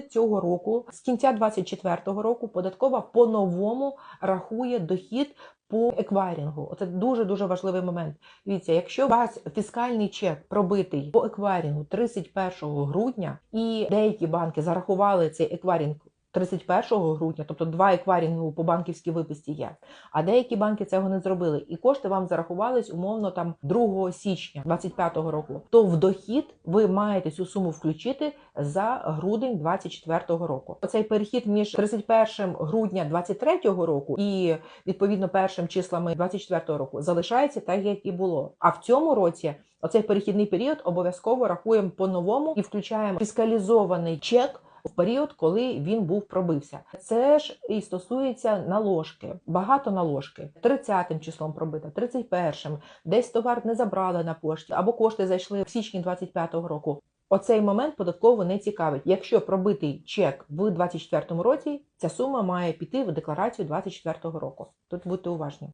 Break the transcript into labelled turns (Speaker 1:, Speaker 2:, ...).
Speaker 1: цього року, з кінця 24-го року, податкова по-новому рахує дохід по еквайрінгу. Оце дуже дуже важливий момент. Дивіться, якщо у вас фіскальний чек пробитий по еквайрінгу 31 грудня, і деякі банки зарахували цей еквайрінг 31 грудня, тобто два еквайрінги по банківській виписці є. А деякі банки цього не зробили, і кошти вам зарахувались умовно там 2 січня 25 року. То в дохід ви маєте цю суму включити за грудень 24 року. Оцей перехід між 31 грудня 23 року і відповідно першим числами 24 року залишається так, як і було. А в цьому році оцей перехідний період обов'язково рахуємо по-новому і включаємо фіскалізований чек. В період, коли він був пробився, це ж і стосується наложки. Багато наложки 30 числом пробита, 31-м, десь товар не забрали на пошті, або кошти зайшли в січні 25-го року. Оцей момент податково не цікавить. Якщо пробитий чек в 24-му році, ця сума має піти в декларацію 24-го року. Тут будьте уважні.